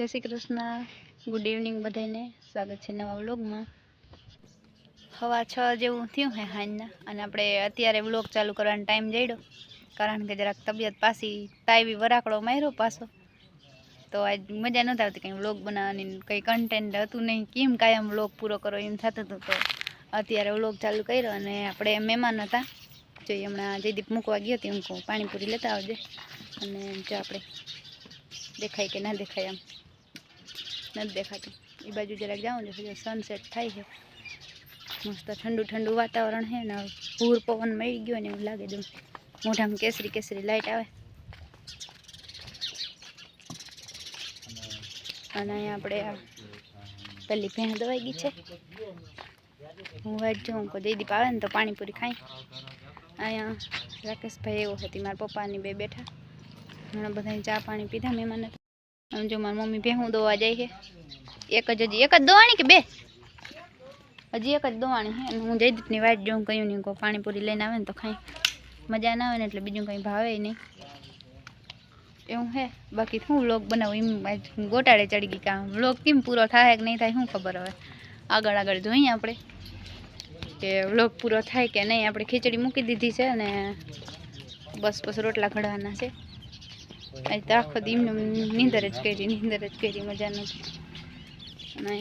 જય Shri Krishna. Good evening બધાને સ્વાગત છે નવા વ્લોગમાં. હવા છ જેવું થયું હે હાંજના અને આપણે અત્યારે વ્લોગ ચાલુ કરવાનો ટાઈમ જડ્યો કારણ કે જરાક તબિયત પાછી તાઈવી વરાકડો માર્યો પાછો. તો આજ મજા નહોતી આવતી કંઈ વ્લોગ બનાવવાની કંઈ કન્ટેન્ટ હતું નહીં. કેમ કાયમ વ્લોગ પૂરો કરો એમ થતું હતું. તો અત્યારે વ્લોગ ચાલુ કર્યો અને આપણે મહેમાન હતા. જો ઈ હમણાં જયદીપ મૂકવા ગયો હતી કહું, પાણીપુરી લેતા આવજે. અને જો આપણે દેખાય કે ના દેખાય આમ નથી દેખાતું એ બાજુ જરાક જાઉં છું સનસેટ થાય છે મસ્ત ઠંડુ ઠંડુ વાતાવરણ છે ને ભૂર પવન મળી ગયો ને એવું લાગે દઉં મોઢામાં કેસરી કેસરી લાઈટ આવે. અને અહીંયા આપણે આ પેલી ભેણ દવાઈ ગઈ છે. હું વાટ જોઉં કે જયદીપ આવે ને તો પાણીપુરી ખાઈ. અહીંયા રાકેશભાઈ એવો હતી, મારા પપ્પાની બે બેઠા. ઘણા બધા ચા પાણી પીધા, મહેમાન હતા. આમ જો મારી મમ્મી ભેહું દોવા જાય છે. એક જ હજી, એક જ દોવાની કે બે? હજી એક જ દોવાની છે. અને હું જયદીપની વાટ જોઉં કહ્યું નહીં કહું પાણીપુરી લઈને આવે ને તો ખાઈ. મજા ના આવે ને એટલે બીજું કંઈ ભાવે નહીં. એવું હે બાકી શું વ્લોગ બનાવું? એમ આજ હું ગોટાળે ચડી ગઈ કામ વ્લોગ કેમ પૂરો થાય કે નહીં થાય, શું ખબર હવે. આગળ આગળ જોઈએ આપણે કે વ્લોગ પૂરો થાય કે નહીં. આપણે ખીચડી મૂકી દીધી છે અને બસ બસ રોટલા ઘડવાના છે. આજ તો આખો દી નીંદર જ કરી નીંદર જ કરી મજા નથી અને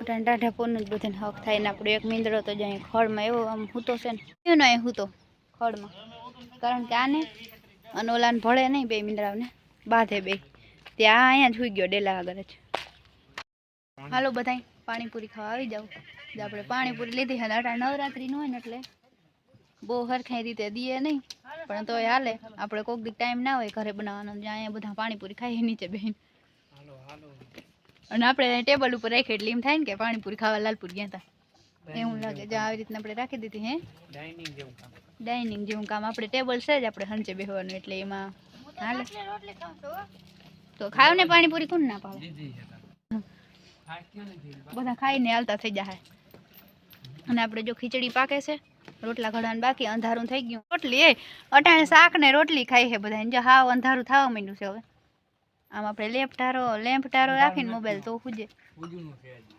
ટાઢા પોરનું જ બધાને હક થાય ને આપણો એક મીંદડો તો જાય ખડમાં એવો આમ હૂતો છે ને એ હૂતો ખડમાં કારણ કે આને અને ઓલાને ભળે નહીં બે મીંદડાઓને બાંધે બે ત્યાં અહીંયા જ સુઈ ગયો ડેલા આગળ જ હાલો બધાય પાણીપુરી ખાવા આવી જાવ જે આપણે પાણીપુરી લીધી. અને અટાણે નવરાત્રીનું હોય ને એટલે બહુ હરખાઈ રીતે દઈએ નહીં. પણ તોય હાલે આપણે કોક દી ટાઈમ ના હોય ઘરે બનાવવાનો જ્યાં અહીંયા બધા પાણીપુરી ખાઈએ નીચે બેન અને આપણે ટેબલ ઉપર રાખીએ એટલે એમ થાય ને કે પાણીપુરી ખાવા લાલપુર ગયા હતા. એવું લાગે જ્યાં આવી રીતના આપણે રાખી દીધી હે? ડાઇનિંગ જેવું કામ. આપણે ટેબલ છે જ આપણે હંચે બેસવાનું એટલે એમાં હાલે. તો ખાવ ને પાણીપુરી કોણ ના પાવે બધા ખાઈને હાલતા થઈ જાય અને આપણે જો ખીચડી પાકે છે રોટલા ઘડવાનું બાકી અંધારું થઈ ગયું. રોટલી એ અટાણે શાક ને રોટલી ખાઈ છે બધા જો હાવ અંધારું થવા માંડ્યું છે હવે. આમ આપણે લેમ્પ ટારો લેમ્પ ટારો રાખીને મોબાઈલ તો હુજે.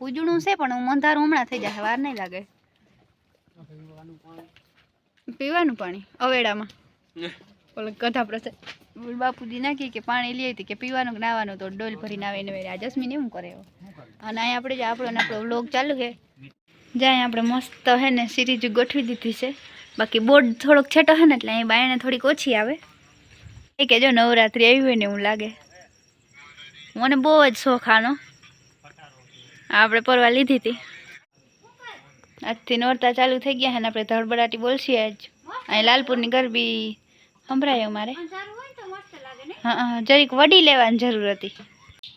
ઉજળું છે પણ હું અંધારું હમણાં થઈ જાય વાર નહીં લાગે. પીવાનું પાણી અવેડામાં. ઓલો કથા પ્રસાદ બાપુજી નાખી કે પાણી લઈ હતી કે પીવાનું નાવાનું તો ડોલ ભરીને આવે ને આ જસ્મીન એવું કરે અને અહીંયા આપણે જે આપણો ને આપણો વ્લોગ ચાલુ છે જ્યાં આપણે મસ્ત હે ને સિરીઝ ગોઠવી દીધી છે. બાકી બોર્ડ થોડોક છેટો હે ને એટલે અહીં બાયણે થોડીક ઓછી આવે. એ કે જો નવરાત્રી આવી હોય ને એવું લાગે. મને બહુ જ શોખ આનો. આપણે પરવા લીધી હતી. આજથી નોરતા ચાલુ થઈ ગયા છે ને આપણે ધડબડાટી બોલશીએ જ અહીં લાલપુરની ગરબી સંભળાય અમારે. હા હા જરીક વડી લેવાની જરૂર હતી.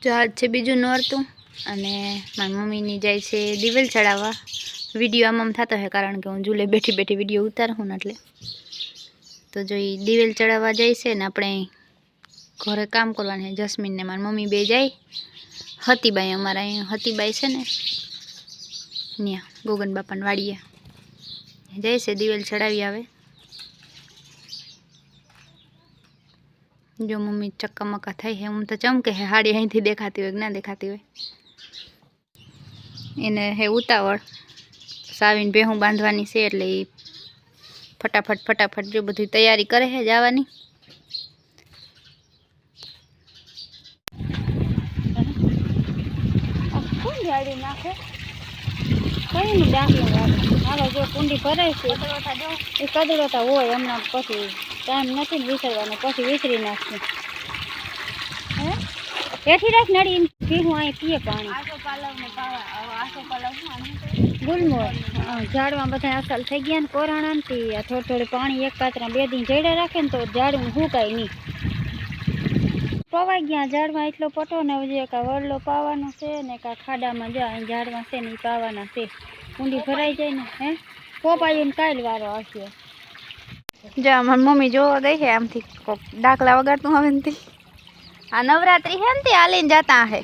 જો આજ છે બીજું નોરતું. અને મારી મમ્મીની જાય છે દિવેલ ચડાવવા. વીડિયો આમ આમ થતો હોય કારણ કે હું જુલે બેઠી બેઠી વીડિયો ઉતારું ને એટલે. તો જો એ દિવેલ ચડાવવા જાય છે ને આપણે ઘરે કામ કરવાની જસ્મીનને મારી મમ્મી બે જાય. હતીબાઈ અમારા અહીં, હતીબાઈ છે ને ત્યાં ગોગન બાપાને વાડીએ. જાય છે દિવેલ ચડાવી આવે. જો મમ્મી ચક્કા મક્કા થઈ હે હું તો ચમકે હે હાડી અહીંથી દેખાતી હોય કે ના દેખાતી હોય. એને હે ઉતાવળ. સાવીને ભેહું બાંધવાની છે એટલે એ ફટાફટ ફટાફટ જો બધી તૈયારી કરે છે જવાની. ગાડી નાખે? કઈ નહીં દાખલો હાલો જો કુંડી ભરાય છે. એ કદડોતા હોય હમણાં પછી ટાઈમ નથી વિસરવાનો પછી વિસરી નાખશું. એથી રાખ નડી પીવું અહીં પીએ પાણી. ગુલમોર. ઝાડમાં બધા અસલ થઈ ગયા ને કોરાણા ને થોડું થોડું પાણી એક પાત્રા બે દિન જડે રાખે ને તો ઝાડવું સુકાય નહીં. પવાઈ ગયા ઝાડમાં એટલો પટો ને હજી કાં વડલો પાવાનો છે ને કાં ખાડામાં જો અહીં ઝાડમાં છે ને પાવાના છે. ઊંડી ભરાઈ જાય ને, હે? પોપાયું ને કાલ વારો આવશે. જો, મારી મમ્મી જોવા ગઈ છે આમથી. ડાકલા વગાડતું હવે આ નવરાત્રી છે ને તે હાલીને જતા હે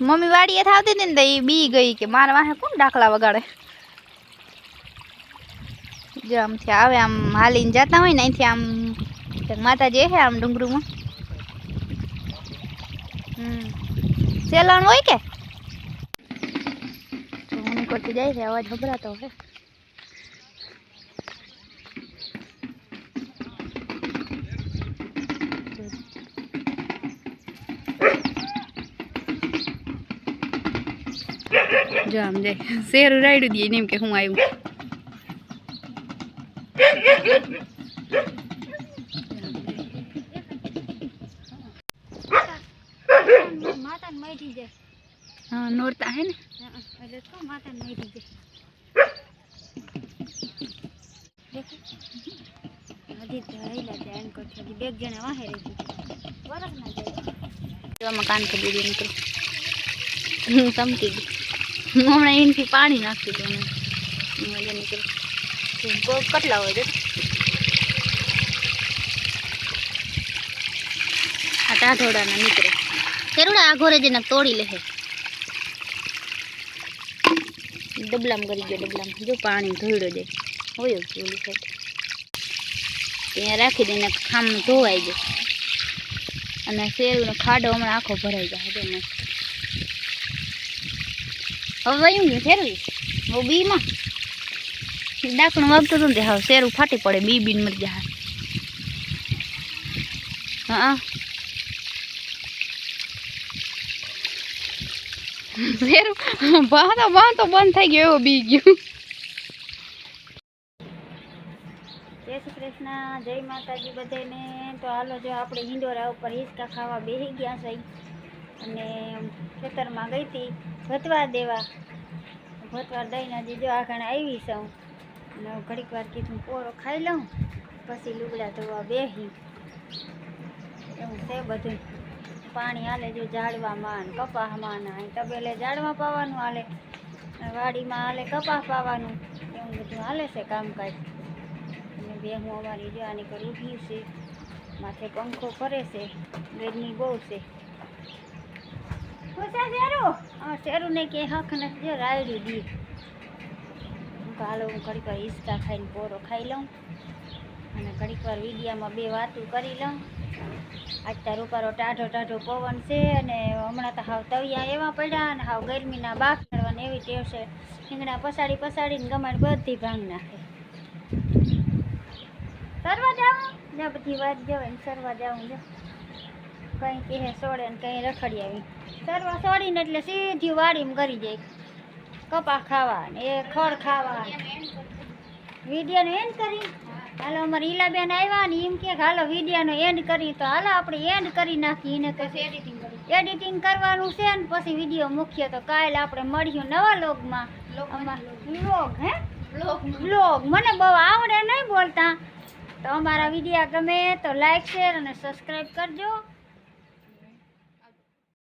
મમ્મી વાડીએ થાવતી હતી ને તો એ બી ગઈ કે મારા વાહે કોણ ડાકલા વગાડે જો આમથી આવે આમ હાલીને જતા હોય ને અહીંથી આમ કંઈક માતાજી છે આમ ડુંગરુમાં હમ સેલણ હોય કે તો હું નીકળતી જાય છે અવાજ ખબરાતો હે જો આમ જાય. શેર રાયડું દઈએ એમ કે હું આવ્યું હા નોરતા હે ને? એટલે તો માતાને મળી જાય દેખો. હજી તો હૈલા જાય એમ કરતી બે જણા વાહે રહી ગઈ. જાય જો કાન કરી દીધી નીકળું ગઈ હું હમણાં એનથી પાણી નાખી દઉં કેટલા હોય આ ટાઢોડાના નીકળે. તેરુડા આ ઘોરે જઈને તોડી લે ડબલામ કરી ગયો ડબલામ. જો પાણી ધોઈડો જાય. હોય જ ઓલી ત્યાં રાખી દઈને ખામ ધોવાઈ જાય. અને શેરનો ખાડો હમણાં આખો ભરાઈ જાય. મસ્ત હવે વયું ગયું ફેરવી હું બીમાં. ડાકણું વાગતું હતું ને હવે શેરું ફાટી પડે, બી બીન મરી જાય હા શેરું? બાંધો બાંધો બંધ થઈ ગયો, એવો બી ગયું. જય શ્રી કૃષ્ણ, જય માતાજી બધાને. તો હાલો, જો આપણે હિંડોરા ઉપર હિંચકા ખાવા બેસી ગયા છે. અને ખેતરમાં ગઈ હતી. ભતવા દેવા. ભતવા દઈને હજી જો આગળ આવી છું અને ઘડીક વાર કીધું પોરો ખાઈ લઉં, પછી લુગડા ધોવા બેહી. એવું છે બધું. પાણી હાલે જો ઝાડવામાં ને કપાસમાં ને તબેલે ઝાડવા પાવાનું હાલે. વાડીમાં હાલે કપાસ પાવાનું. એવું બધું હાલે છે કામકાજ. અને બે હું અમારી જો આની કરી ઊભી છે. માથે પંખો ફરે છે. ગરમી બહુ છે. શેરું? હા શેરું ને કે હક ને જો હું ઘડીક વાર ખાઈને પોરો ખાઈ લઉં. અને ઘડીક વાર વિડીયામાં બે વાતું કરી લઉં. આજ તાર ટાઢો ટાઢો પવન છે અને હમણાં તો હાવ તવિયા એવા પડ્યા અને હાવ ગરમીના બાફ કાઢવાની એવી ટેવ છે. રીંગણા પસાડી પસાડીને ગમાડ બધી ભાંગ નાખે. સરવા જાઉં ને બધી વાત જવાય સરવા જાઉં કંઈ કહે સોડે ને કંઈ રખડી આવી. સરવા સોડીને એટલે સીધી વાડીમાં કરી જાય કપા ખાવા ને એ ખડ ખાવા. વિડીયોનો એન્ડ કરી. હાલો અમારે ઈલાબેન આવ્યા ને એમ કે હાલો વિડીયોનો એન્ડ કરી. તો હાલો આપણે એન્ડ કરી નાખી એને તો એડિટિંગ એડિટિંગ કરવાનું છે ને પછી વીડિયો મૂકીએ. તો કાલે આપણે મળ્યું નવા લોગમાં. લોગ હે? લોગ મને બહુ આવડે નહીં બોલતા. તો અમારા વિડીયા ગમે તો લાઈક શેર અને સબસ્ક્રાઈબ કરજો.